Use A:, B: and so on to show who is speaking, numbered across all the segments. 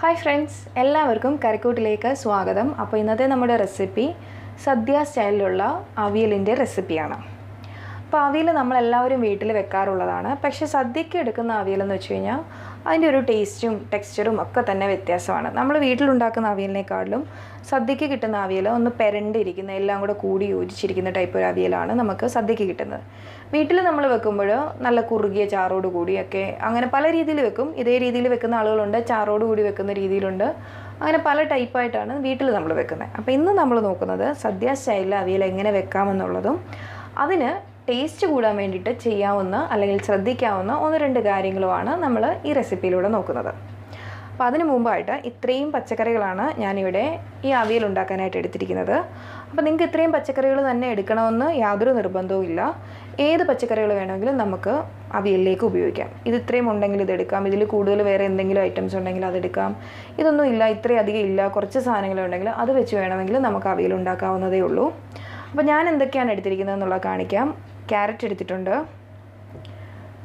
A: Hi friends എല്ലാവർക്കും കരക്കൂട്ടിലേക്ക് സ്വാഗതം. അപ്പോൾ ഇന്നത്തെ നമ്മുടെ റെസിപ്പി സദ്യ സ്റ്റൈലിലുള്ള അവിയലിന്റെ റെസിപ്പിയാണ് അപ്പോൾ അവിയൽ നമ്മളെല്ലാവരും വീട്ടിൽ വെക്കാറുള്ളതാണ്. പക്ഷെ സദ്യയ്ക്ക് എടുക്കുന്ന അവിയലെന്ന് വെച്ച് കഴിഞ്ഞാൽ അതിന്റെ ഒരു ടേസ്റ്റും ടെക്സ്ചറും ഒക്കെ തന്നെ വ്യത്യാസമാണ്. നമ്മൾ വീട്ടിലുണ്ടാക്കുന്ന അവിയലിനേക്കാളും സദ്യയ്ക്ക് കിട്ടുന്ന അവിയൽ ഒന്ന് പെരണ്ടിരിക്കുന്ന എല്ലാം കൂടെ കൂടി യോജിച്ചിരിക്കുന്ന ടൈപ്പ് ഒരു അവിയലാണ് നമുക്ക് സദ്യയ്ക്ക് കിട്ടുന്നത്. വീട്ടിൽ നമ്മൾ വെക്കുമ്പോൾ നല്ല കുറുകിയ ചാറോട് കൂടിയൊക്കെ അങ്ങനെ പല രീതിയിൽ വെക്കും. ഇതേ രീതിയിൽ വെക്കുന്ന ആളുകളുണ്ട് ചാറോട് കൂടി വെക്കുന്ന രീതിയിലുണ്ട്. അങ്ങനെ പല ടൈപ്പായിട്ടാണ് വീട്ടിൽ നമ്മൾ വെക്കുന്നത്. അപ്പോൾ ഇന്ന് നമ്മൾ നോക്കുന്നത് സദ്യ സ്റ്റൈലിൽ അവിയൽ എങ്ങനെ വെക്കാമെന്നുള്ളതും അതിന് ടേസ്റ്റ് കൂടാൻ വേണ്ടിയിട്ട് ചെയ്യാവുന്ന അല്ലെങ്കിൽ ശ്രദ്ധിക്കാവുന്ന ഒന്ന് രണ്ട് കാര്യങ്ങളുമാണ് നമ്മൾ ഈ റെസിപ്പിയിലൂടെ നോക്കുന്നത്. അപ്പോൾ അതിന് മുമ്പായിട്ട് ഇത്രയും പച്ചക്കറികളാണ് ഞാനിവിടെ ഈ അവിയൽ ഉണ്ടാക്കാനായിട്ട് എടുത്തിരിക്കുന്നത്. അപ്പോൾ നിങ്ങൾക്ക് ഇത്രയും പച്ചക്കറികൾ തന്നെ എടുക്കണമെന്ന് യാതൊരു നിർബന്ധവും ഇല്ല ഏത് പച്ചക്കറികൾ വേണമെങ്കിലും നമുക്ക് അവിയലിലേക്ക് ഉപയോഗിക്കാം. ഇത് ഇത്രയും ഉണ്ടെങ്കിൽ ഇതെടുക്കാം ഇതിൽ കൂടുതൽ വേറെ എന്തെങ്കിലും ഐറ്റംസ് ഉണ്ടെങ്കിൽ അതെടുക്കാം ഇതൊന്നും ഇല്ല ഇത്രയും അധികം ഇല്ല. കുറച്ച് സാധനങ്ങൾ ഉണ്ടെങ്കിൽ അത് വെച്ച് വേണമെങ്കിൽ നമുക്ക് അവിയൽ ഉണ്ടാക്കാവുന്നതേ ഉള്ളൂ. അപ്പോൾ ഞാൻ എന്തൊക്കെയാണ് എടുത്തിരിക്കുന്നത് എന്നുള്ളത് കാണിക്കാം. ക്യാരറ്റ് എടുത്തിട്ടുണ്ട്.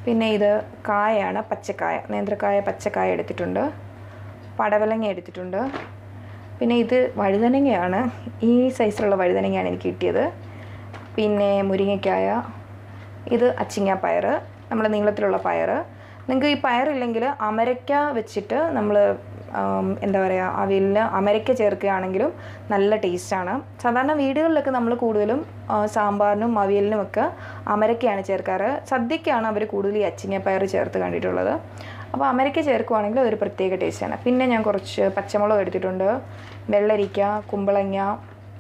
A: പിന്നെ ഇത് കായയാണ് പച്ചക്കായ നേന്ത്രക്കായ പച്ചക്കായ എടുത്തിട്ടുണ്ട്. പടവലങ്ങ എടുത്തിട്ടുണ്ട്. പിന്നെ ഇത് വഴുതനങ്ങയാണ്. ഈ സൈസിലുള്ള വഴുതനങ്ങയാണ് എനിക്ക് കിട്ടിയത്. പിന്നെ മുരിങ്ങയ്ക്കായ ഇത് അച്ചിങ്ങ പയർ നമ്മൾ നീളത്തിലുള്ള പയർ നിങ്ങൾക്ക് ഈ പയറില്ലെങ്കിൽ അമരയ്ക്ക വെച്ചിട്ട് നമ്മൾ എന്താ പറയുക അവയിൽ അമരയ്ക്ക ചേർക്കുകയാണെങ്കിലും നല്ല ടേസ്റ്റാണ്. സാധാരണ വീടുകളിലൊക്കെ നമ്മൾ കൂടുതലും സാമ്പാറിനും അവിയലിനും ഒക്കെ അമരയ്ക്കയാണ് ചേർക്കാറ്. സദ്യക്കാണ് അവർ കൂടുതൽ ഈ അച്ചിങ്ങപ്പയർ ചേർത്ത് കണ്ടിട്ടുള്ളത്. അപ്പോൾ അമരയ്ക്ക ചേർക്കുവാണെങ്കിൽ ഒരു പ്രത്യേക ടേസ്റ്റാണ്. പിന്നെ ഞാൻ കുറച്ച് പച്ചമുളക് എടുത്തിട്ടുണ്ട്. വെള്ളരിക്ക കുമ്പളങ്ങ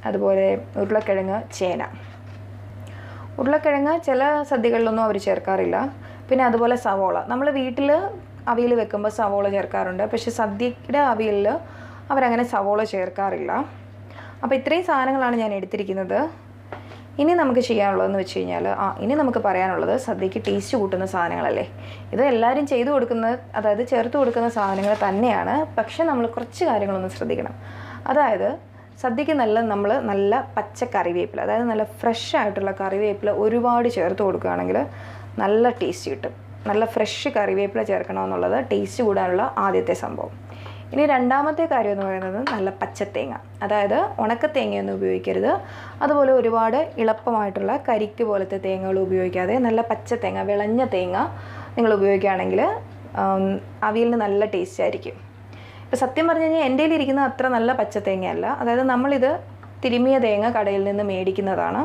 A: അതുപോലെ ഉരുളക്കിഴങ്ങ് ചേന. ഉരുളക്കിഴങ്ങ് ചില സദ്യകളിലൊന്നും അവർ ചേർക്കാറില്ല. പിന്നെ അതുപോലെ സവോള. നമ്മൾ വീട്ടിൽ അവിയൽ വെക്കുമ്പോൾ സവോള ചേർക്കാറുണ്ട്. പക്ഷെ സദ്യയുടെ അവിയലിൽ അവരങ്ങനെ സവോള ചേർക്കാറില്ല. അപ്പോൾ ഇത്രയും സാധനങ്ങളാണ് ഞാൻ എടുത്തിരിക്കുന്നത്. ഇനി നമുക്ക് ചെയ്യാനുള്ളതെന്ന് വെച്ച് കഴിഞ്ഞാൽ ആ ഇനി നമുക്ക് പറയാനുള്ളത് സദ്യക്ക് ടേസ്റ്റ് കൂട്ടുന്ന സാധനങ്ങളല്ലേ. ഇത് എല്ലാവരും ചെയ്തു കൊടുക്കുന്ന അതായത് ചേർത്ത് കൊടുക്കുന്ന സാധനങ്ങൾ തന്നെയാണ്. പക്ഷെ നമ്മൾ കുറച്ച് കാര്യങ്ങളൊന്ന് ശ്രദ്ധിക്കണം. അതായത് സദ്യക്ക് നല്ല നമ്മൾ നല്ല പച്ച കറിവേപ്പില അതായത് നല്ല ഫ്രഷ് ആയിട്ടുള്ള കറിവേപ്പില ഒരുപാട് ചേർത്ത് കൊടുക്കുകയാണെങ്കിൽ നല്ല ടേസ്റ്റ് കിട്ടും. നല്ല ഫ്രഷ് കറിവേപ്പില ചേർക്കണമെന്നുള്ളത് ടേസ്റ്റ് കൂടാനുള്ള ആദ്യത്തെ സംഭവം. ഇനി രണ്ടാമത്തെ കാര്യം എന്ന് പറയുന്നത് നല്ല പച്ചത്തേങ്ങ അതായത് ഉണക്ക തേങ്ങയൊന്നും ഉപയോഗിക്കരുത്. അതുപോലെ ഒരുപാട് എളുപ്പമായിട്ടുള്ള കരിക്ക് പോലത്തെ തേങ്ങകൾ ഉപയോഗിക്കാതെ നല്ല പച്ച തേങ്ങ വിളഞ്ഞ തേങ്ങ നിങ്ങൾ ഉപയോഗിക്കുകയാണെങ്കിൽ അവിയലിന് നല്ല ടേസ്റ്റ് ആയിരിക്കും. ഇപ്പോൾ സത്യം പറഞ്ഞു കഴിഞ്ഞാൽ എന്റെ ഇരിക്കുന്ന അത്ര നല്ല പച്ചത്തേങ്ങയല്ല. അതായത് നമ്മളിത് തിരുമിയ തേങ്ങ കടയിൽ നിന്ന് മേടിക്കുന്നതാണ്.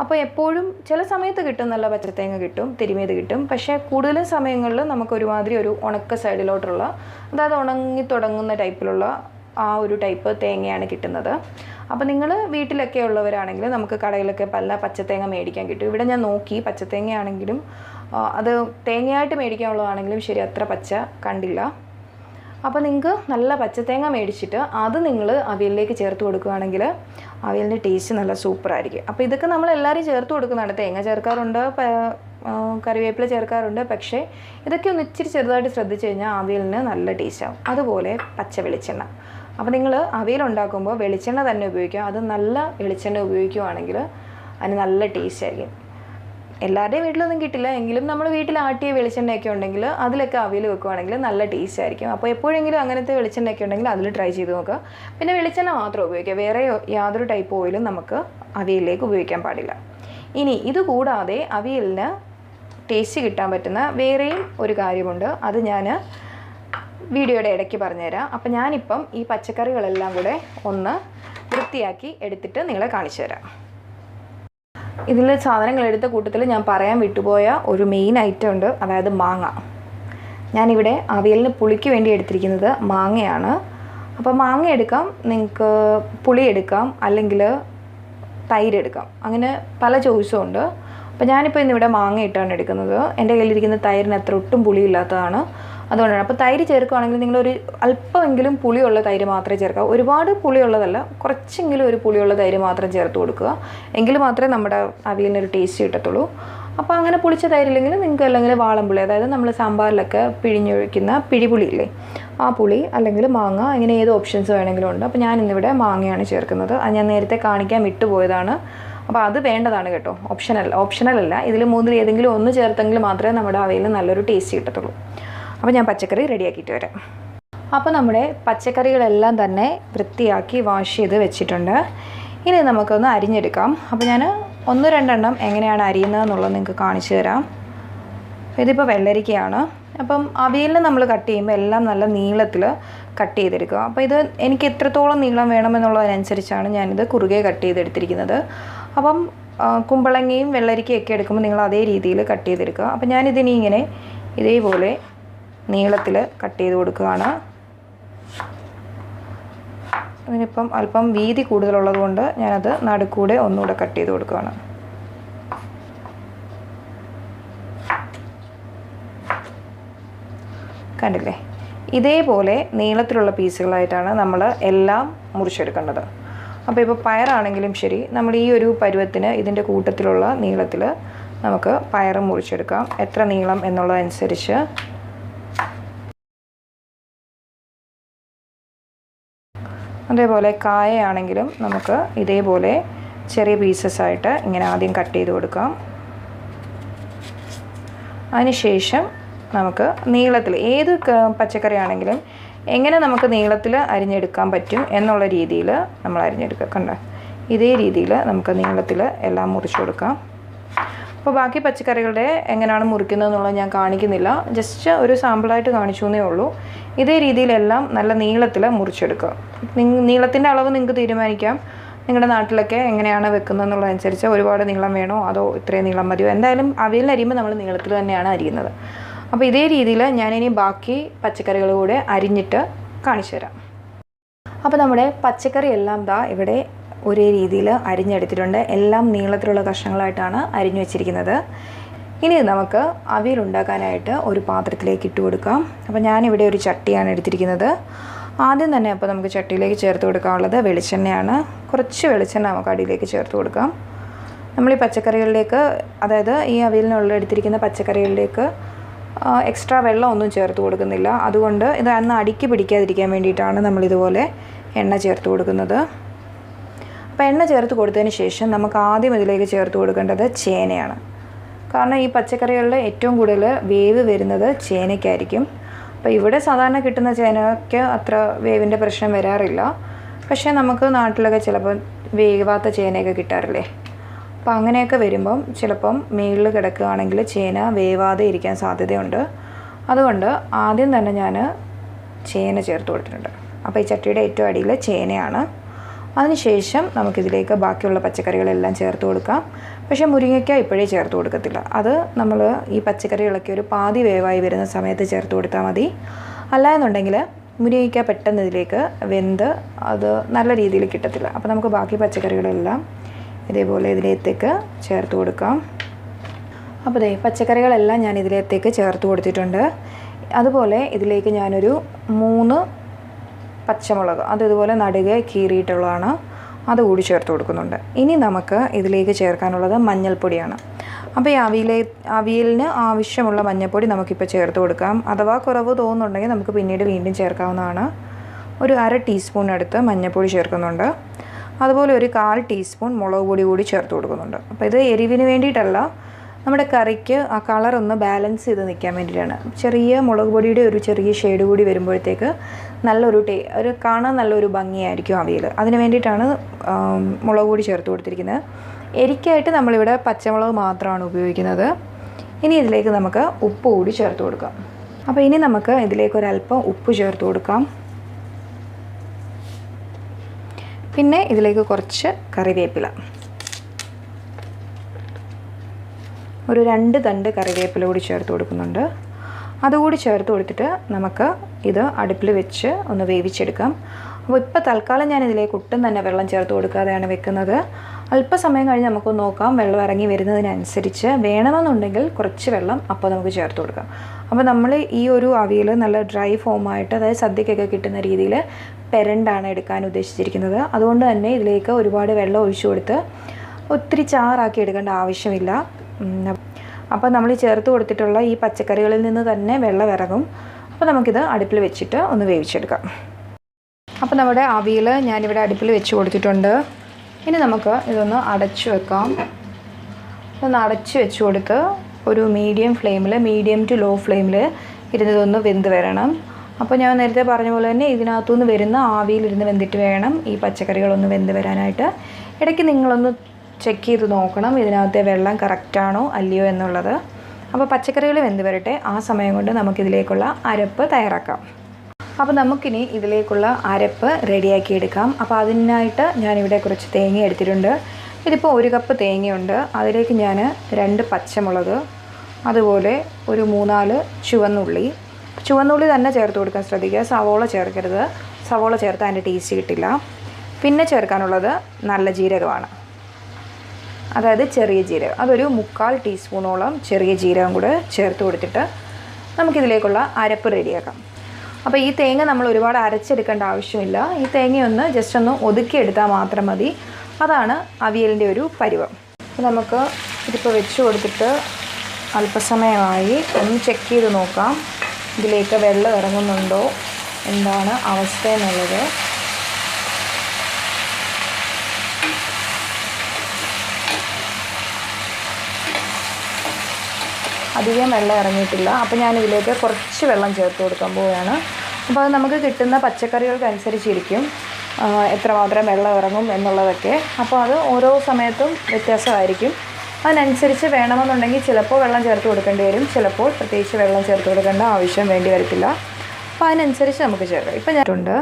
A: അപ്പോൾ എപ്പോഴും ചില സമയത്ത് കിട്ടും നല്ല പച്ചത്തേങ്ങ കിട്ടും തിരുമിയത് കിട്ടും. പക്ഷേ കൂടുതൽ സമയങ്ങളിൽ നമുക്ക് ഒരുമാതിരി ഒരു ഉണക്ക സൈഡിലോട്ടുള്ള അതായത് ഉണങ്ങി തുടങ്ങുന്ന ടൈപ്പിലുള്ള ആ ഒരു ടൈപ്പ് തേങ്ങയാണ് കിട്ടുന്നത്. അപ്പോൾ നിങ്ങൾ വീട്ടിലൊക്കെ ഉള്ളവരാണെങ്കിൽ നമുക്ക് കടയിലൊക്കെ പല പച്ചത്തേങ്ങ മേടിക്കാൻ കിട്ടും. ഇവിടെ ഞാൻ നോക്കി പച്ചത്തേങ്ങയാണെങ്കിലും അത് തേങ്ങയായിട്ട് മേടിക്കാനുള്ളതാണെങ്കിലും ശരി അത്ര പച്ച കണ്ടില്ല. അപ്പോൾ നിങ്ങൾക്ക് നല്ല പച്ചത്തേങ്ങ മേടിച്ചിട്ട് അത് നിങ്ങൾ അവിയലിലേക്ക് ചേർത്ത് കൊടുക്കുകയാണെങ്കിൽ അവിയലിന്റെ ടേസ്റ്റ് നല്ല സൂപ്പറായിരിക്കും അപ്പോൾ ഇതൊക്കെ നമ്മൾ എല്ലാവരും ചേർത്ത് കൊടുക്കുന്നതാണ് തേങ്ങ ചേർക്കാറുണ്ട് കറിവേപ്പില ചേർക്കാറുണ്ട്. പക്ഷേ ഇതൊക്കെ ഒന്ന് ഇച്ചിരി ചെറുതായിട്ട് ശ്രദ്ധിച്ചു കഴിഞ്ഞാൽ അവിയലിന് നല്ല ടേസ്റ്റ് ആവും. അതുപോലെ പച്ച വെളിച്ചെണ്ണ. അപ്പോൾ നിങ്ങൾ അവിയൽ ഉണ്ടാക്കുമ്പോൾ വെളിച്ചെണ്ണ തന്നെ ഉപയോഗിക്കുക. അത് നല്ല വെളിച്ചെണ്ണ ഉപയോഗിക്കുകയാണെങ്കിൽ അതിന് നല്ല ടേസ്റ്റ് ആയിരിക്കും. എല്ലാവരുടെയും വീട്ടിലൊന്നും കിട്ടില്ല. എങ്കിലും നമ്മൾ വീട്ടിൽ ആട്ടിയ വെളിച്ചെണ്ണയൊക്കെ ഉണ്ടെങ്കിൽ അതിലൊക്കെ അവിയൽ വെക്കുവാണെങ്കിൽ നല്ല ടേസ്റ്റ് ആയിരിക്കും. അപ്പോൾ എപ്പോഴെങ്കിലും അങ്ങനത്തെ വെളിച്ചെണ്ണയൊക്കെ ഉണ്ടെങ്കിൽ അതിൽ ട്രൈ ചെയ്ത് നോക്കുക. പിന്നെ വെളിച്ചെണ്ണ മാത്രം ഉപയോഗിക്കുക. വേറെ യാതൊരു ടൈപ്പ് ഓയിലും നമുക്ക് അവിയലിലേക്ക് ഉപയോഗിക്കാൻ പാടില്ല. ഇനി ഇതുകൂടാതെ അവിയലിന് ടേസ്റ്റ് കിട്ടാൻ പറ്റുന്ന വേറെയും ഒരു കാര്യമുണ്ട്. അത് ഞാൻ വീഡിയോയുടെ ഇടയ്ക്ക് പറഞ്ഞുതരാം. അപ്പം ഞാനിപ്പം ഈ പച്ചക്കറികളെല്ലാം കൂടെ ഒന്ന് വൃത്തിയാക്കി എടുത്തിട്ട് നിങ്ങളെ കാണിച്ചു തരാം ഇതിൽ സാധനങ്ങൾ എടുത്ത കൂട്ടത്തിൽ ഞാൻ പറയാൻ വിട്ടുപോയ ഒരു മെയിൻ ഐറ്റം ഉണ്ട് അതായത് മാങ്ങ. ഞാനിവിടെ അവിയലിന് പുളിക്ക് വേണ്ടി എടുത്തിരിക്കുന്നത് മാങ്ങയാണ്. അപ്പോൾ മാങ്ങ എടുക്കാം നിങ്ങൾക്ക് പുളി എടുക്കാം അല്ലെങ്കിൽ തൈര് എടുക്കാം. അങ്ങനെ പല ചോയ്സും ഉണ്ട്. അപ്പോൾ ഞാനിപ്പോൾ ഇന്നിവിടെ മാങ്ങ ഇട്ടാണ് എടുക്കുന്നത്. എന്റെ കയ്യിലിരിക്കുന്ന തൈരിന് അത്ര ഒട്ടും പുളിയില്ലാത്തതാണ്. അതുകൊണ്ടാണ്. അപ്പോൾ തൈര് ചേർക്കുകയാണെങ്കിൽ നിങ്ങളൊരു അല്പമെങ്കിലും പുളിയുള്ള തൈര് മാത്രമേ ചേർക്കുക ഒരുപാട് പുളിയുള്ളതല്ല കുറച്ചെങ്കിലും ഒരു പുളിയുള്ള തൈര് മാത്രം ചേർത്ത് കൊടുക്കുക. എങ്കിൽ മാത്രമേ നമ്മുടെ അവിയലിനൊരു ടേസ്റ്റ് കിട്ടത്തുള്ളൂ. അപ്പോൾ അങ്ങനെ പുളിച്ച തൈരില്ലെങ്കിൽ നിങ്ങൾക്ക് അല്ലെങ്കിൽ വാളംപുളി അതായത് നമ്മൾ സാമ്പാറിലൊക്കെ പിഴിഞ്ഞൊഴിക്കുന്ന പിഴിപുളി ഇല്ലേ ആ പുളി അല്ലെങ്കിൽ മാങ്ങ അങ്ങനെ ഏത് ഓപ്ഷൻസ് വേണമെങ്കിലും ഉണ്ട്. അപ്പോൾ ഞാൻ ഇന്നിവിടെ മാങ്ങയാണ് ചേർക്കുന്നത്. അത് ഞാൻ നേരത്തെ കാണിക്കാൻ വിട്ടുപോയതാണ്. അപ്പോൾ അത് വേണ്ടതാണ് കേട്ടോ. ഓപ്ഷനൽ ഓപ്ഷണൽ അല്ല. ഇതിൽ മൂന്നിൽ ഏതെങ്കിലും ഒന്ന് ചേർത്തെങ്കിൽ മാത്രമേ നമ്മുടെ അവയിൽ നല്ലൊരു ടേസ്റ്റ് കിട്ടത്തുള്ളൂ. അപ്പോൾ ഞാൻ പച്ചക്കറി റെഡിയാക്കിയിട്ട് വരാം. അപ്പോൾ നമ്മുടെ പച്ചക്കറികളെല്ലാം തന്നെ വൃത്തിയാക്കി വാഷ് ചെയ്ത് വെച്ചിട്ടുണ്ട്. ഇനി നമുക്കൊന്ന് അരിഞ്ഞെടുക്കാം. അപ്പോൾ ഞാൻ ഒന്ന് രണ്ടെണ്ണം എങ്ങനെയാണ് അരിയുന്നത് എന്നുള്ളത് നിങ്ങൾക്ക് കാണിച്ചു തരാം. ഇതിപ്പോൾ വെള്ളരിക്കയാണ്. അപ്പം അവിയലിന് നമ്മൾ കട്ട് ചെയ്യുമ്പോൾ എല്ലാം നല്ല നീളത്തിൽ കട്ട് ചെയ്തെടുക്കുക. അപ്പോൾ ഇത് എനിക്ക് എത്രത്തോളം നീളം വേണമെന്നുള്ളതിനനുസരിച്ചാണ് ഞാനിത് കുറുകെ കട്ട് ചെയ്തെടുത്തിരിക്കുന്നത്. അപ്പം കുമ്പളങ്ങയും വെള്ളരിക്കയും ഒക്കെ എടുക്കുമ്പോൾ നിങ്ങൾ അതേ രീതിയിൽ കട്ട് ചെയ്തെടുക്കുക. അപ്പം ഞാനിതിനി ഇങ്ങനെ ഇതേപോലെ നീളത്തിൽ കട്ട് ചെയ്ത് കൊടുക്കുകയാണ്. അതിനിപ്പം അല്പം വീതി കൂടുതലുള്ളത് കൊണ്ട് ഞാനത് നടുക്കൂടെ ഒന്നുകൂടെ കട്ട് ചെയ്ത് കൊടുക്കുകയാണ്. കണ്ടില്ലേ? ഇതേപോലെ നീളത്തിലുള്ള പീസുകളായിട്ടാണ് നമ്മൾ എല്ലാം മുറിച്ചെടുക്കേണ്ടത്. അപ്പോൾ ഇപ്പോൾ പയറാണെങ്കിലും ശരി നമ്മൾ ഈ ഒരു പരുവത്തിന് ഇതിന്റെ കൂട്ടത്തിലുള്ള നീളത്തിൽ നമുക്ക് പയർ മുറിച്ചെടുക്കാം. എത്ര നീളം എന്നുള്ളതനുസരിച്ച് അതേപോലെ കായയാണെങ്കിലും നമുക്ക് ഇതേപോലെ ചെറിയ പീസസ് ആയിട്ട് ഇങ്ങനെ ആദ്യം കട്ട് ചെയ്ത് കൊടുക്കാം. അതിനുശേഷം നമുക്ക് നീളത്തിൽ ഏത് പച്ചക്കറി ആണെങ്കിലും എങ്ങനെ നമുക്ക് നീളത്തിൽ അരിഞ്ഞെടുക്കാൻ പറ്റും എന്നുള്ള രീതിയിൽ നമ്മൾ അരിഞ്ഞെടുക്കുക. കണ്ടോ? ഇതേ രീതിയിൽ നമുക്ക് നീളത്തിൽ എല്ലാം മുറിച്ച് കൊടുക്കാം. അപ്പോൾ ബാക്കി പച്ചക്കറികളുടെ എങ്ങനെയാണ് മുറിക്കുന്നത് എന്നുള്ളത് ഞാൻ കാണിക്കുന്നില്ല. ജസ്റ്റ് ഒരു സാമ്പിളായിട്ട് കാണിച്ചു എന്നേ ഉള്ളൂ. ഇതേ രീതിയിലെല്ലാം നല്ല നീളത്തിൽ മുറിച്ചെടുക്കുക. നീളത്തിന്റെ അളവ് നിങ്ങൾക്ക് തീരുമാനിക്കാം. നിങ്ങളുടെ നാട്ടിലൊക്കെ എങ്ങനെയാണ് വെക്കുന്നത് എന്നുള്ളതനുസരിച്ച് ഒരുപാട് നീളം വേണോ? അതോ ഇത്രയും നീളം മതിയോ? എന്തായാലും അവയിൽ അരിയുമ്പോൾ നമ്മൾ നീളത്തിൽ തന്നെയാണ് അരിയുന്നത്. അപ്പോൾ ഇതേ രീതിയിൽ ഞാനിനി ബാക്കി പച്ചക്കറികൾ കൂടെ അരിഞ്ഞിട്ട് കാണിച്ചു തരാം അപ്പോൾ നമ്മുടെ പച്ചക്കറി എല്ലാം ദാ ഇവിടെ ഒരേ രീതിയിൽ അരിഞ്ഞെടുത്തിട്ടുണ്ട്. എല്ലാം നീളത്തിലുള്ള കഷ്ണങ്ങളായിട്ടാണ് അരിഞ്ഞു വെച്ചിരിക്കുന്നത്. ഇനി നമുക്ക് അവിയൽ ഉണ്ടാക്കാനായിട്ട് ഒരു പാത്രത്തിലേക്ക് ഇട്ട് കൊടുക്കാം. അപ്പോൾ ഞാനിവിടെ ഒരു ചട്ടിയാണ് എടുത്തിരിക്കുന്നത്. ആദ്യം തന്നെ അപ്പോൾ നമുക്ക് ചട്ടിയിലേക്ക് ചേർത്ത് കൊടുക്കാനുള്ളത് വെളിച്ചെണ്ണയാണ്. കുറച്ച് വെളിച്ചെണ്ണ നമുക്ക് അടിയിലേക്ക് ചേർത്ത് കൊടുക്കാം. നമ്മൾ ഈ പച്ചക്കറികളിലേക്ക് അതായത് ഈ അവിയലിനുള്ള എടുത്തിരിക്കുന്ന പച്ചക്കറികളിലേക്ക് എക്സ്ട്രാ വെള്ളം ഒന്നും ചേർത്ത് കൊടുക്കുന്നില്ല. അതുകൊണ്ട് ഇത് അന്ന് അടിക്ക് പിടിക്കാതിരിക്കാൻ വേണ്ടിയിട്ടാണ് നമ്മളിതുപോലെ എണ്ണ ചേർത്ത് കൊടുക്കുന്നത്. അപ്പോൾ എണ്ണ ചേർത്ത് കൊടുത്തതിന് ശേഷം നമുക്ക് ആദ്യം ഇതിലേക്ക് ചേർത്ത് കൊടുക്കേണ്ടത് ചേനയാണ്. കാരണം ഈ പച്ചക്കറികളിൽ ഏറ്റവും കൂടുതൽ വേവ് വരുന്നത് ചേനയ്ക്കായിരിക്കും. അപ്പോൾ ഇവിടെ സാധാരണ കിട്ടുന്ന ചേനയ്ക്ക് അത്ര വേവിന്റെ പ്രശ്നം വരാറില്ല. പക്ഷേ നമുക്ക് നാട്ടിലൊക്കെ ചിലപ്പോൾ വേവാത്ത ചേനയൊക്കെ കിട്ടാറില്ലേ? അപ്പോൾ അങ്ങനെയൊക്കെ വരുമ്പം ചിലപ്പം മേളിൽ കിടക്കുകയാണെങ്കിൽ ചേന വേവാതെ ഇരിക്കാൻ സാധ്യതയുണ്ട്. അതുകൊണ്ട് ആദ്യം തന്നെ ഞാൻ ചേന ചേർത്ത് കൊടുത്തിട്ടുണ്ട്. അപ്പോൾ ഈ ചട്ടിയുടെ ഏറ്റവും അടിയിൽ ചേനയാണ്. അതിനുശേഷം നമുക്കിതിലേക്ക് ബാക്കിയുള്ള പച്ചക്കറികളെല്ലാം ചേർത്ത് കൊടുക്കാം. പക്ഷേ മുരിങ്ങയ്ക്ക ഇപ്പോഴേ ചേർത്ത് കൊടുക്കത്തില്ല. അത് നമ്മൾ ഈ പച്ചക്കറികളൊക്കെ ഒരു പാതി വേവായി വരുന്ന സമയത്ത് ചേർത്ത് കൊടുത്താൽ മതി. അല്ല എന്നുണ്ടെങ്കിൽ മുരിങ്ങയ്ക്ക പെട്ടെന്ന് ഇതിലേക്ക് വെന്ത് അത് നല്ല രീതിയിൽ കിട്ടത്തില്ല. അപ്പോൾ നമുക്ക് ബാക്കി പച്ചക്കറികളെല്ലാം ഇതേപോലെ ഇതിലേക്ക് ചേർത്ത് കൊടുക്കാം. അപ്പോൾ ദേ പച്ചക്കറികളെല്ലാം ഞാൻ ഇതിലേക്ക് ചേർത്ത് കൊടുത്തിട്ടുണ്ട്. അതുപോലെ ഇതിലേക്ക് ഞാനൊരു മൂന്ന് പച്ചമുളക്. അത് ഇതുപോലെ നടുകെ കീറിയിട്ടുള്ളതാണ്. അതുകൂടി ചേർത്ത് കൊടുക്കുന്നുണ്ട്. ഇനി നമുക്ക് ഇതിലേക്ക് ചേർക്കാനുള്ളത് മഞ്ഞൾപ്പൊടിയാണ്. അപ്പോൾ ഈ അവിയിലെ അവിയലിന് ആവശ്യമുള്ള മഞ്ഞൾപ്പൊടി നമുക്കിപ്പോൾ ചേർത്ത് കൊടുക്കാം. അഥവാ കുറവ് തോന്നുന്നുണ്ടെങ്കിൽ നമുക്ക് പിന്നീട് വീണ്ടും ചേർക്കാവുന്നതാണ്. ഒരു അര ടീസ്പൂൺ അടുത്ത് മഞ്ഞൾപ്പൊടി ചേർക്കുന്നുണ്ട്. അതുപോലെ ഒരു കാൽ ടീസ്പൂൺ മുളക് പൊടി കൂടി ചേർത്ത് കൊടുക്കുന്നുണ്ട്. അപ്പോൾ ഇത് എരിവിന് വേണ്ടിയിട്ടല്ല നമ്മുടെ കറിക്ക് ആ കളർ ഒന്ന് ബാലൻസ് ചെയ്ത് നിൽക്കാൻ വേണ്ടിയിട്ടാണ്. ചെറിയ മുളക് പൊടിയുടെ ഒരു ചെറിയ ഷെയ്ഡ് കൂടി വരുമ്പോഴത്തേക്ക് നല്ലൊരു ടേ ഒരു കാണാൻ നല്ലൊരു ഭംഗിയായിരിക്കും അവയിൽ. അതിന് വേണ്ടിയിട്ടാണ് മുളക് പൊടി ചേർത്ത് കൊടുത്തിരിക്കുന്നത്. എരിക്കായിട്ട് നമ്മളിവിടെ പച്ചമുളക് മാത്രമാണ് ഉപയോഗിക്കുന്നത്. ഇനി ഇതിലേക്ക് നമുക്ക് ഉപ്പ് കൂടി ചേർത്ത് കൊടുക്കാം. അപ്പോൾ ഇനി നമുക്ക് ഇതിലേക്ക് ഒരല്പം ഉപ്പ് ചേർത്ത് കൊടുക്കാം. പിന്നെ ഇതിലേക്ക് കുറച്ച് കറിവേപ്പില. ഒരു രണ്ട് തണ്ട് കറിവേപ്പില കൂടി ചേർത്ത് കൊടുക്കുന്നുണ്ട്. അതുകൂടി ചേർത്ത് കൊടുത്തിട്ട് നമുക്ക് ഇത് അടുപ്പിൽ വെച്ച് ഒന്ന് വേവിച്ചെടുക്കാം. അപ്പോൾ ഇപ്പോൾ തൽക്കാലം ഞാൻ ഇതിലേക്ക് ഒട്ടും തന്നെ വെള്ളം ചേർത്ത് കൊടുക്കാതെയാണ് വെക്കുന്നത്. അല്പസമയം കഴിഞ്ഞ് നമുക്ക് നോക്കാം വെള്ളം ഇറങ്ങി വരുന്നതിനനുസരിച്ച് വേണമെന്നുണ്ടെങ്കിൽ കുറച്ച് വെള്ളം അപ്പോൾ നമുക്ക് ചേർത്ത് കൊടുക്കാം. അപ്പോൾ നമ്മൾ ഈ ഒരു അവിയൽ നല്ല ഡ്രൈ ഫോമായിട്ട് അതായത് സദ്യക്കൊക്കെ കിട്ടുന്ന രീതിയിൽ പെരണ്ടാണ് എടുക്കാൻ ഉദ്ദേശിച്ചിരിക്കുന്നത്. അതുകൊണ്ട് തന്നെ ഇതിലേക്ക് ഒരുപാട് വെള്ളം ഒഴിച്ചു കൊടുത്ത് ഒത്തിരി ചാറാക്കി എടുക്കേണ്ട ആവശ്യമില്ല. അപ്പോൾ നമ്മൾ ചേർത്ത് കൊടുത്തിട്ടുള്ള ഈ പച്ചക്കറികളിൽ നിന്ന് തന്നെ വെള്ളം ഇറങ്ങും. അപ്പോൾ നമുക്കിത് അടുപ്പിൽ വെച്ചിട്ട് ഒന്ന് വേവിച്ചെടുക്കാം. അപ്പോൾ നമ്മുടെ അവിയൽ ഞാനിവിടെ അടുപ്പിൽ വെച്ച് കൊടുത്തിട്ടുണ്ട്. ഇനി നമുക്ക് ഇതൊന്ന് അടച്ചു വെക്കാം. ഒന്ന് അടച്ച് വെച്ച് കൊടുത്ത് ഒരു മീഡിയം ഫ്ലെയിമിൽ മീഡിയം ടു ലോ ഫ്ലെയിമിൽ ഇരുന്നതൊന്ന് വെന്ത് വരണം. അപ്പോൾ ഞാൻ നേരത്തെ പറഞ്ഞ പോലെ തന്നെ ഇതിനകത്തുനിന്ന് വരുന്ന ആവിയിലിരുന്ന് വെന്തിട്ട് വേണം ഈ പച്ചക്കറികളൊന്ന് വെന്ത് വരാനായിട്ട്. ഇടയ്ക്ക് നിങ്ങളൊന്ന് ചെക്ക് ചെയ്ത് നോക്കണം ഇതിനകത്തെ വെള്ളം കറക്റ്റാണോ അല്ലയോ എന്നുള്ളത്. അപ്പോൾ പച്ചക്കറികൾ വെന്ത് വരട്ടെ. ആ സമയം കൊണ്ട് നമുക്കിതിലേക്കുള്ള അരപ്പ് തയ്യാറാക്കാം. അപ്പോൾ നമുക്കിനി ഇതിലേക്കുള്ള അരപ്പ് റെഡിയാക്കി എടുക്കാം. അപ്പോൾ അതിനായിട്ട് ഞാനിവിടെ കുറച്ച് തേങ്ങ എടുത്തിട്ടുണ്ട്. ഇതിപ്പോൾ ഒരു കപ്പ് തേങ്ങയുണ്ട്. അതിലേക്ക് ഞാൻ രണ്ട് പച്ചമുളക് അതുപോലെ ഒരു മൂന്നാൽ ചുവന്നുള്ളി. ചുവന്നുള്ളി തന്നെ ചേർത്ത് കൊടുക്കാൻ ശ്രദ്ധിക്കുക. സവോള ചേർക്കരുത്. സവോള ചേർത്ത് അതിന്റെ ടേസ്റ്റ് കിട്ടില്ല. പിന്നെ ചേർക്കാനുള്ളത് നല്ല ജീരകമാണ്. അതായത് ചെറിയ ജീരകം. അതൊരു മുക്കാൽ ടീസ്പൂണോളം ചെറിയ ജീരകം കൂടെ ചേർത്ത് കൊടുത്തിട്ട് നമുക്കിതിലേക്കുള്ള അരപ്പ് റെഡിയാക്കാം. അപ്പോൾ ഈ തേങ്ങ നമ്മൾ ഒരുപാട് അരച്ചെടുക്കേണ്ട ആവശ്യമില്ല. ഈ തേങ്ങയൊന്ന് ജസ്റ്റ് ഒന്ന് ഒതുക്കിയെടുത്താൽ മാത്രം മതി. അതാണ് അവിയലിന്റെ ഒരു പരിവം. നമുക്ക് ഇതിപ്പോൾ വെച്ച് കൊടുത്തിട്ട് അല്പസമയമായി ഒന്ന് ചെക്ക് ചെയ്ത് നോക്കാം. ഇതിലേക്ക് വെള്ളം ഇറങ്ങുന്നുണ്ടോ? എന്താണ് അവസ്ഥ എന്നുള്ളത്. അധികം വെള്ളം ഇറങ്ങിയിട്ടില്ല. അപ്പോൾ ഞാൻ ഇതിലേക്ക് കുറച്ച് വെള്ളം ചേർത്ത് കൊടുക്കാൻ പോവുകയാണ്. അപ്പോൾ അത് നമുക്ക് കിട്ടുന്ന പച്ചക്കറികൾക്കനുസരിച്ചിരിക്കും. എത്രമാത്രം വെള്ളം ഇറങ്ങും എന്നുള്ളതൊക്കെ. അപ്പോൾ അത് ഓരോ സമയത്തും വ്യത്യാസമായിരിക്കും. അതിനനുസരിച്ച് വേണമെന്നുണ്ടെങ്കിൽ ചിലപ്പോൾ വെള്ളം ചേർത്ത് കൊടുക്കേണ്ടി വരും. ചിലപ്പോൾ പ്രത്യേകിച്ച് വെള്ളം ചേർത്ത് കൊടുക്കേണ്ട ആവശ്യം വേണ്ടി വരത്തില്ല. അപ്പോൾ അതിനനുസരിച്ച് നമുക്ക് ചേർക്കാം. ഇപ്പം ഞാനുണ്ട്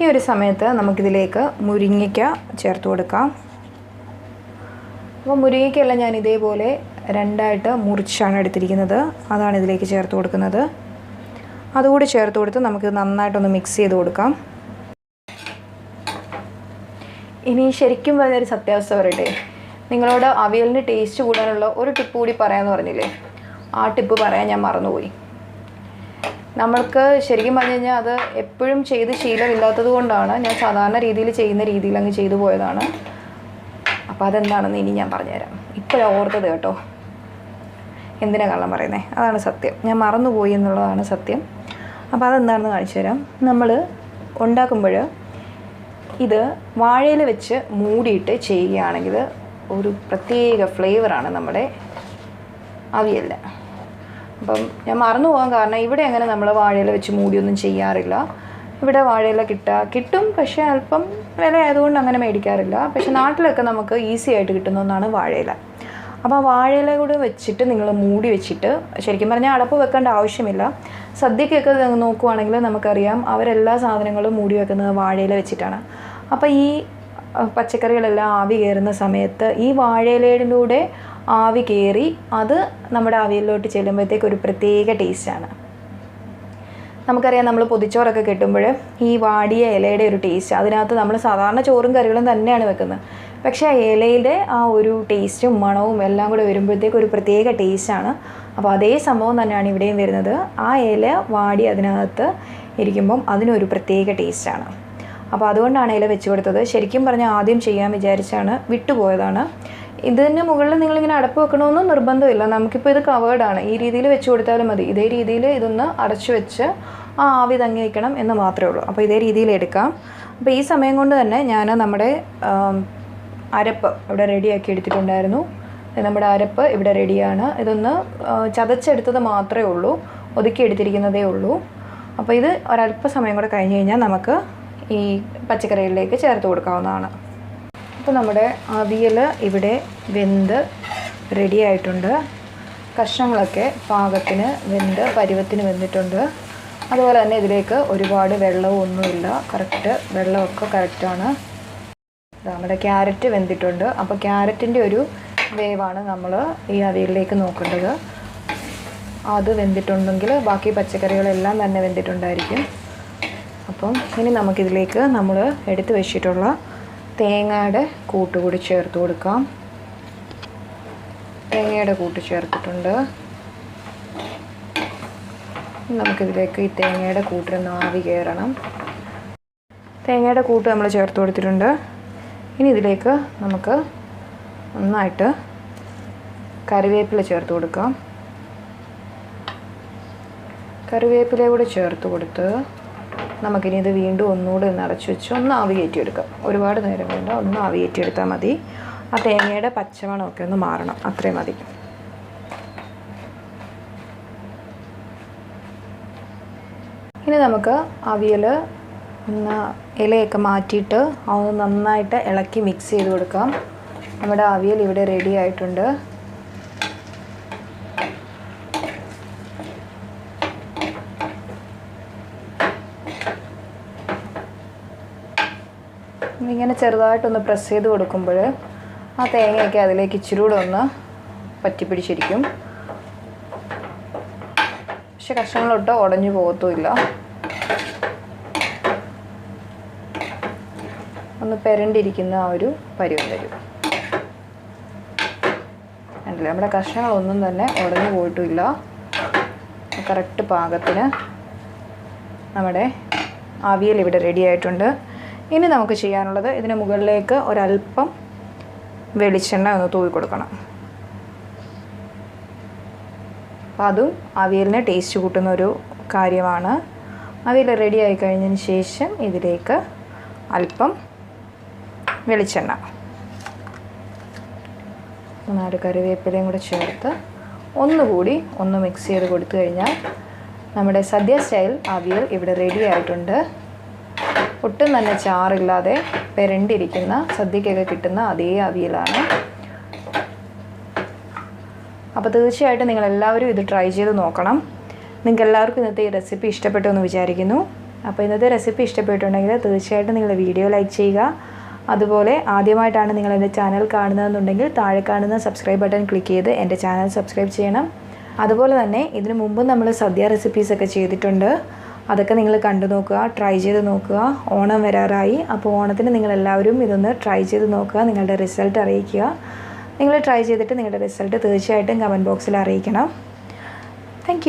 A: ഈ ഒരു സമയത്ത് നമുക്കിതിലേക്ക് മുരിങ്ങയ്ക്ക ചേർത്ത് കൊടുക്കാം. അപ്പോൾ മുരിങ്ങയ്ക്കെല്ലാം ഞാൻ ഇതേപോലെ രണ്ടായിട്ട് മുറിച്ചാണ് എടുത്തിരിക്കുന്നത്. അതാണ് ഇതിലേക്ക് ചേർത്ത് കൊടുക്കുന്നത്. അതുകൂടി ചേർത്ത് കൊടുത്ത് നമുക്ക് നന്നായിട്ടൊന്ന് മിക്സ് ചെയ്ത് കൊടുക്കാം. ഇനി ശരിക്കും പറഞ്ഞൊരു സത്യാവസ്ഥ പറയട്ടെ. നിങ്ങളോട് അവിയലിന് ടേസ്റ്റ് കൂടാനുള്ള ഒരു ടിപ്പ് കൂടി പറയാമെന്ന് പറഞ്ഞില്ലേ? ആ ടിപ്പ് പറയാൻ ഞാൻ മറന്നുപോയി. നമ്മൾക്ക് ശരിക്കും പറഞ്ഞു കഴിഞ്ഞാൽ അത് എപ്പോഴും ചെയ്ത് ശീലമില്ലാത്തത് കൊണ്ടാണ് ഞാൻ സാധാരണ രീതിയിൽ ചെയ്യുന്ന രീതിയിൽ അങ്ങ് ചെയ്തു പോയതാണ്. അപ്പോൾ അതെന്താണെന്ന് ഇനി ഞാൻ പറഞ്ഞുതരാം. ഇപ്പോഴാണ് ഓർത്തത് കേട്ടോ. എന്തിനാ കള്ളം പറയുന്നത് അതാണ് സത്യം. ഞാൻ മറന്നുപോയി എന്നുള്ളതാണ് സത്യം. അപ്പോൾ അതെന്താണെന്ന് കാണിച്ചു തരാം. നമ്മൾ ഉണ്ടാക്കുമ്പോൾ ഇത് വാഴയിൽ വെച്ച് മൂടിയിട്ട് ചെയ്യുകയാണെങ്കിൽ ഒരു പ്രത്യേക ഫ്ലേവറാണ് നമ്മുടെ അവിയലിന്. അപ്പം ഞാൻ മറന്നു പോകാൻ കാരണം ഇവിടെ അങ്ങനെ നമ്മൾ വാഴയിൽ വെച്ച് മൂടിയൊന്നും ചെയ്യാറില്ല. ഇവിടെ വാഴയില കിട്ടുക. കിട്ടും പക്ഷേ അല്പം വില ആയതുകൊണ്ട് അങ്ങനെ മേടിക്കാറില്ല. പക്ഷേ നാട്ടിലൊക്കെ നമുക്ക് ഈസി ആയിട്ട് കിട്ടുന്ന ഒന്നാണ് വാഴയില. അപ്പോൾ ആ വാഴയില കൂടെ വെച്ചിട്ട് നിങ്ങൾ മൂടി വെച്ചിട്ട് ശരിക്കും പറഞ്ഞാൽ അടപ്പ് വെക്കേണ്ട ആവശ്യമില്ല. സദ്യക്കൊക്കെ നോക്കുവാണെങ്കിൽ നമുക്കറിയാം അവരെല്ലാ സാധനങ്ങളും മൂടി വെക്കുന്നത് വാഴയില വെച്ചിട്ടാണ്. അപ്പോൾ ഈ പച്ചക്കറികളെല്ലാം ആവി കയറുന്ന സമയത്ത് ഈ വാഴയിലയിലൂടെ ആവി കയറി അത് നമ്മുടെ അവിയലിലോട്ട് ചെല്ലുമ്പോഴത്തേക്ക് ഒരു പ്രത്യേക ടേസ്റ്റാണ് നമുക്കറിയാം നമ്മൾ പൊതിച്ചോറൊക്കെ കിട്ടുമ്പോൾ ഈ വാടിയ ഇലയുടെ ഒരു ടേസ്റ്റ് അതിനകത്ത് നമ്മൾ സാധാരണ ചോറും കറികളും തന്നെയാണ് വെക്കുന്നത്. പക്ഷേ ആ ഇലയുടെ ആ ഒരു ടേസ്റ്റും മണവും എല്ലാം കൂടെ വരുമ്പോഴത്തേക്ക് ഒരു പ്രത്യേക ടേസ്റ്റാണ് അപ്പോൾ അതേ സംഭവം തന്നെയാണ് ഇവിടെയും വരുന്നത്. ആ ഇല വാടി അതിനകത്ത് ഇരിക്കുമ്പം അതിനൊരു പ്രത്യേക ടേസ്റ്റാണ് അപ്പോൾ അതുകൊണ്ടാണ് ഇല വെച്ച് കൊടുത്തത്. ശരിക്കും പറഞ്ഞാൽ ആദ്യം ചെയ്യാൻ വിചാരിച്ചാണ് വിട്ടുപോയതാണ്. ഇതിന് മുകളിൽ നിങ്ങളിങ്ങനെ അടപ്പ് വെക്കണമെന്നും നിർബന്ധമില്ല. നമുക്കിപ്പോൾ ഇത് കവേർഡാണ് ഈ രീതിയിൽ വെച്ച് കൊടുത്താലും മതി. ഇതേ രീതിയിൽ ഇതൊന്ന് അടച്ചു വെച്ച് ആ ആവി തങ്ങി വയ്ക്കണം എന്ന് മാത്രമേ ഉള്ളൂ. അപ്പോൾ ഇതേ രീതിയിൽ എടുക്കാം. അപ്പോൾ ഈ സമയം കൊണ്ട് തന്നെ ഞാൻ നമ്മുടെ അരപ്പ് ഇവിടെ റെഡിയാക്കി എടുത്തിട്ടുണ്ടായിരുന്നു. നമ്മുടെ അരപ്പ് ഇവിടെ റെഡിയാണ്. ഇതൊന്ന് ചതച്ചെടുത്തത് മാത്രമേ ഉള്ളൂ. ഒതുക്കി എടുത്തിരിക്കുന്നതേ ഉള്ളൂ. അപ്പോൾ ഇത് ഒരല്പ സമയം കൂടെ കഴിഞ്ഞ് കഴിഞ്ഞാൽ നമുക്ക് ഈ പച്ചക്കറികളിലേക്ക് ചേർത്ത് കൊടുക്കാവുന്നതാണ്. അപ്പോൾ നമ്മുടെ അവിയൽ ഇവിടെ വെന്ത് റെഡിയായിട്ടുണ്ട്. കഷ്ണങ്ങളൊക്കെ പാകത്തിന് വെന്ത് പരുവത്തിന് വെന്തിട്ടുണ്ട്. അതുപോലെ തന്നെ ഇതിലേക്ക് ഒരുപാട് വെള്ളവും ഒന്നുമില്ല. കറക്റ്റ് വെള്ളമൊക്കെ കറക്റ്റാണ് നമ്മുടെ ക്യാരറ്റ് വെന്തിട്ടുണ്ട്. അപ്പോൾ ക്യാരറ്റിന്റെ ഒരു വേവാണ് നമ്മൾ ഈ അവിയലിലേക്ക് നോക്കേണ്ടത്. അത് വെന്തിട്ടുണ്ടെങ്കിൽ ബാക്കി പച്ചക്കറികളെല്ലാം തന്നെ വെന്തിട്ടുണ്ടായിരിക്കും. അപ്പം ഇനി നമുക്കിതിലേക്ക് നമ്മൾ എടുത്തു വെച്ചിട്ടുള്ള തേങ്ങയുടെ കൂട്ടുകൂടി ചേർത്ത് കൊടുക്കാം. തേങ്ങയുടെ കൂട്ട് ചേർത്തിട്ടുണ്ട്. നമുക്കിതിലേക്ക് ഈ തേങ്ങയുടെ കൂട്ടിന് ആവി കയറണം. തേങ്ങയുടെ കൂട്ട് നമ്മൾ ചേർത്ത് കൊടുത്തിട്ടുണ്ട്. ഇനി ഇതിലേക്ക് നമുക്ക് നന്നായിട്ട് കറിവേപ്പില ചേർത്ത് കൊടുക്കാം. കറിവേപ്പില കൂടെ ചേർത്ത് കൊടുത്ത് നമുക്കിനി ഇത് വീണ്ടും ഒന്നുകൂടെ ഒന്ന് അടച്ചു വെച്ച് ഒന്ന് ആവി കയറ്റിയെടുക്കാം. ഒരുപാട് നേരം വേണ്ട ഒന്ന് കയറ്റിയെടുത്താൽ മതി. ആ തേങ്ങയുടെ പച്ചമണമൊക്കെ ഒന്ന് മാറണം. അത്രയും മതി. ഇനി നമുക്ക് അവിയൽ ഒന്ന് ഇലയൊക്കെ മാറ്റിയിട്ട് അതൊന്ന് നന്നായിട്ട് ഇളക്കി മിക്സ് ചെയ്ത് കൊടുക്കാം. നമ്മുടെ അവിയൽ ഇവിടെ റെഡി ആയിട്ടുണ്ട്. ഇങ്ങനെ ചെറുതായിട്ടൊന്ന് പ്രസ് ചെയ്ത് കൊടുക്കുമ്പോൾ ആ തേങ്ങയൊക്കെ അതിലേക്ക് ഇച്ചിരി കൂടെ ഒന്ന് പറ്റിപ്പിടിച്ചിരിക്കും. പക്ഷെ കഷ്ണങ്ങളൊട്ട് ഉടഞ്ഞു പോകത്തുമില്ല. ഒന്ന് പെരണ്ടിരിക്കുന്ന ആ ഒരു പരുവം വരും. കണ്ടില്ല? നമ്മുടെ കഷ്ണങ്ങളൊന്നും തന്നെ ഉടഞ്ഞു പോയിട്ടുമില്ല കറക്റ്റ് പാകത്തിന് നമ്മുടെ അവിയൽ ഇവിടെ റെഡി ആയിട്ടുണ്ട്. ഇനി നമുക്ക് ചെയ്യാനുള്ളത് ഇതിന് മുകളിലേക്ക് ഒരല്പം വെളിച്ചെണ്ണ ഒന്ന് തൂവി കൊടുക്കണം അപ്പം അതും അവിയലിന് ടേസ്റ്റ് കൂട്ടുന്ന ഒരു കാര്യമാണ്. അവിയൽ റെഡി ആയി കഴിഞ്ഞതിന് ശേഷം ഇതിലേക്ക് അല്പം വെളിച്ചെണ്ണ. നാല് കറിവേപ്പിലയും കൂടെ ചേർത്ത് ഒന്നുകൂടി ഒന്ന് മിക്സ് ചെയ്ത് കൊടുത്തു കഴിഞ്ഞാൽ നമ്മുടെ സദ്യ സ്റ്റൈൽ അവിയൽ ഇവിടെ റെഡി ആയിട്ടുണ്ട്. ഒട്ടും തന്നെ ചാറില്ലാതെ പെരണ്ടിരിക്കുന്ന സദ്യക്കൊക്കെ കിട്ടുന്ന അതേ അവിയലാണ്. അപ്പോൾ തീർച്ചയായിട്ടും നിങ്ങൾ എല്ലാവരും ഇത് ട്രൈ ചെയ്ത് നോക്കണം. നിങ്ങൾക്ക് എല്ലാവർക്കും ഇന്നത്തെ ഈ റെസിപ്പി ഇഷ്ടപ്പെട്ടു എന്ന് വിചാരിക്കുന്നു. അപ്പോൾ ഇന്നത്തെ റെസിപ്പി ഇഷ്ടപ്പെട്ടുണ്ടെങ്കിൽ തീർച്ചയായിട്ടും നിങ്ങൾ വീഡിയോ ലൈക്ക് ചെയ്യുക. അതുപോലെ ആദ്യമായിട്ടാണ് നിങ്ങൾ എന്റെ ചാനൽ കാണുന്നതെന്നുണ്ടെങ്കിൽ താഴെ കാണുന്ന സബ്സ്ക്രൈബ് ബട്ടൺ ക്ലിക്ക് ചെയ്ത് എന്റെ ചാനൽ സബ്സ്ക്രൈബ് ചെയ്യണം. അതുപോലെ തന്നെ ഇതിനു മുമ്പ് നമ്മൾ സദ്യ റെസിപ്പീസൊക്കെ ചെയ്തിട്ടുണ്ട്. അതൊക്കെ നിങ്ങൾ കണ്ടു നോക്കുക ട്രൈ ചെയ്ത് നോക്കുക. ഓണം വരാറായി. അപ്പോൾ ഓണത്തിന് നിങ്ങളെല്ലാവരും ഇതൊന്ന് ട്രൈ ചെയ്ത് നോക്കുക നിങ്ങളുടെ റിസൾട്ട് അറിയിക്കുക. നിങ്ങൾ ട്രൈ ചെയ്തിട്ട് നിങ്ങളുടെ റിസൾട്ട് തീർച്ചയായിട്ടും കമന്റ് ബോക്സിൽ അറിയിക്കണം. താങ്ക്